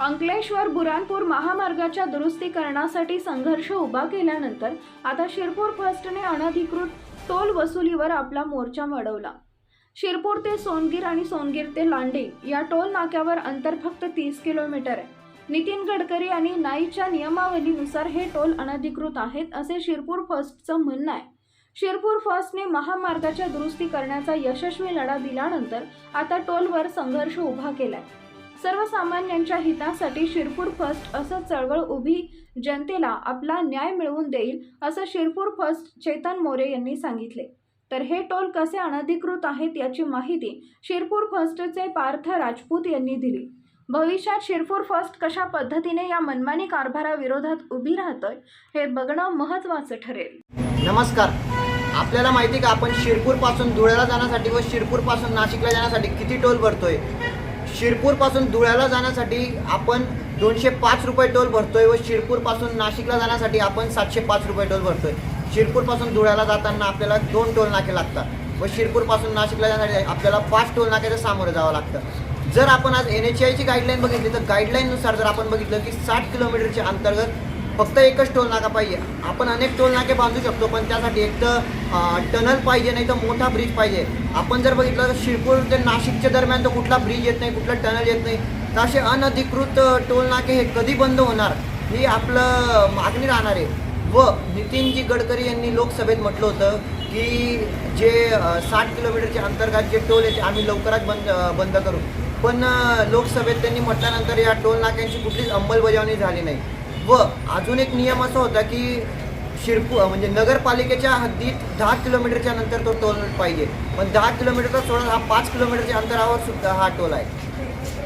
अंकलेश्वर बुरानपूर महामार्गाच्या दुरुस्तीकरणासाठी संघर्ष उभा केल्यानंतर आता शिरपूर फर्स्टने अनधिकृत टोल वसुलीवर आपला मोर्चा वळवला शिरपूर ते सोनगीर आणि सोनगीर ते लांडे या टोल नाक्यावर अंतर फक्त तीस किलोमीटर आहे. नितीन गडकरी आणि नाईच्या नियमावलीनुसार हे टोल अनधिकृत आहेत असे शिरपूर फर्स्टचं म्हणणं आहे. शिरपूर फर्स्टने महामार्गाच्या दुरुस्ती करण्याचा यशस्वी लढा दिल्यानंतर आता टोलवर संघर्ष उभा केलाय. सर्वसामान्यांच्या हितासाठी शिरपूर फर्स्ट असं चळवळ उभी जनतेला आपला न्याय मिळवून देईल असं शिरपूर फर्स्ट चेतन मोरे यांनी सांगितले. तर हे टोल कसे अनधिकृत आहेत याची माहिती शिरपूर फर्स्टचे पार्थ राजपूत यांनी दिली. भविष्यात शिरपूर फर्स्ट कशा पद्धतीने या मनमानी कारभाराविरोधात उभी राहतोय हे बघणं महत्त्वाचं ठरेल. नमस्कार. आपल्याला माहिती आहे का आपण शिरपूरपासून धुळ्याला जाण्यासाठी व शिरपूरपासून नाशिकला जाण्यासाठी किती टोल भरतोय? शिरपूरपासून धुळ्याला जाण्यासाठी आपण दोनशे पाच रुपये टोल भरतोय व शिरपूरपासून नाशिकला जाण्यासाठी आपण सातशे पाच रुपये टोल भरतोय. शिरपूरपासून धुळ्याला जाताना आपल्याला दोन टोल नाके लागतात व शिरपूरपासून नाशिकला जाण्यासाठी आपल्याला पाच टोल नाक्याचं सामोरं जावं लागतं. जर आपण आज एन एच आयची गाईडलाईन बघितली तर गाईडलाईननुसार जर आपण बघितलं की साठ किलोमीटरच्या अंतर्गत फक्त एकच टोल नाका पाहिजे. आपण अनेक टोल नाके बांधू शकतो पण त्यासाठी एक तर टनल पाहिजे नाही तर मोठा ब्रिज पाहिजे. आपण जर बघितलं तर शिरपूर ते नाशिकच्या दरम्यान तर कुठला ब्रिज येत नाही कुठला टनल येत नाही. तर असे अनधिकृत टोलनाके टोल नाके हे कधी बंद होणार ही आपलं मागणी राहणार आहे. व नितीनजी गडकरी यांनी लोकसभेत म्हटलं होतं की जे साठ किलोमीटरचे अंतर्गत जे टोल आहे ते आम्ही लवकरच बंद बंद करू. पण लोकसभेत त्यांनी म्हटल्यानंतर या टोल नाक्यांची कुठलीच अंमलबजावणी झाली नाही. व अजून एक नियम असा होता की शिरपूर म्हणजे नगरपालिकेच्या हद्दीत दहा किलोमीटरच्या नंतर तो टोल पाहिजे. पण दहा किलोमीटरचा सोडून हा पाच किलोमीटरच्या अंतरावर सुद्धा हा टोल आहे.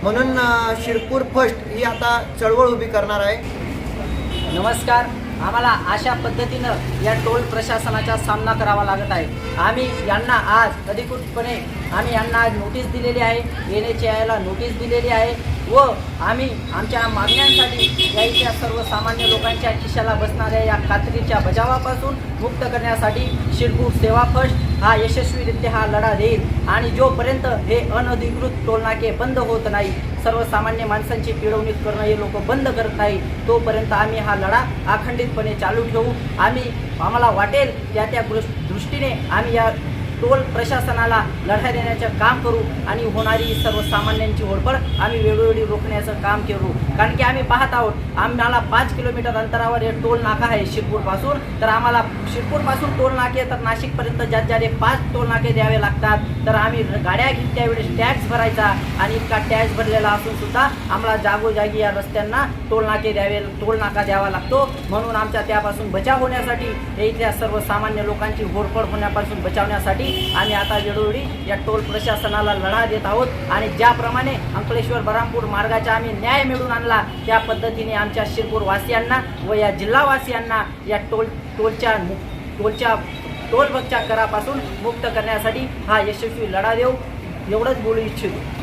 म्हणून शिरपूर फर्स्ट ही आता चळवळ उभी करणार आहे. नमस्कार. आम्हाला अशा पद्धतीनं या टोल प्रशासनाचा सामना करावा लागत आहे. आम्ही यांना आज अधिकृतपणे आम्ही यांना आज नोटीस दिलेली आहे. एन एच आयला नोटीस दिलेली आहे. व आम्ही आमच्या मागण्यांसाठी या इथल्या सर्वसामान्य लोकांच्या खिशाला बसणाऱ्या या खात्रीच्या बजावापासून मुक्त करण्यासाठी शिरपूर सेवा फर्स्ट हा यशस्वीरित्या हा लढा देईल. आणि जोपर्यंत हे अनधिकृत टोलनाके बंद होत नाही सर्वसामान्य माणसांची पिळवणी करणं हे लोक बंद करत नाही तोपर्यंत आम्ही हा लढा अखंडितपणे चालू ठेवू. आम्ही आम्हाला वाटेल त्या त्या दृष्टीने आम्ही या टोल प्रशासनाला लढा देण्याचं काम करू आणि होणारी सर्वसामान्यांची होडपड आम्ही वेळोवेळी रोखण्याचं काम करू. कारण की आम्ही पाहत आहोत आम्हाला पाच किलोमीटर अंतरावर हे टोल नाका आहे शिरपूरपासून. तर आम्हाला शिरपूरपासून टोल नाके तर नाशिकपर्यंत ज्यात ज्याने पाच टोल नाके द्यावे लागतात. तर आम्ही गाड्या घेत त्यावेळेस टॅक्स भरायचा आणि इतका टॅक्स भरलेला असून सुद्धा आम्हाला जागोजागी या रस्त्यांना टोल नाके द्यावे टोल नाका द्यावा लागतो. म्हणून आमच्या त्यापासून बचाव होण्यासाठी हे इथल्या सर्वसामान्य लोकांची होरपड होण्यापासून बचावण्यासाठी आम्ही आता वेळोवेळी या टोल प्रशासनाला लढा देत आहोत. आणि ज्याप्रमाणे अंकलेश्वर बरामपूर मार्गाचा आम्ही न्याय मिळवून आणला त्या पद्धतीने आमच्या शिरपूर वासियांना व या जिल्हावासियांना या टोल टोलच्या मु- टोलच्या टोलबगच्या करापासून मुक्त करण्यासाठी हा यशस्वी लढा देऊ. एवढंच बोलू इच्छितो.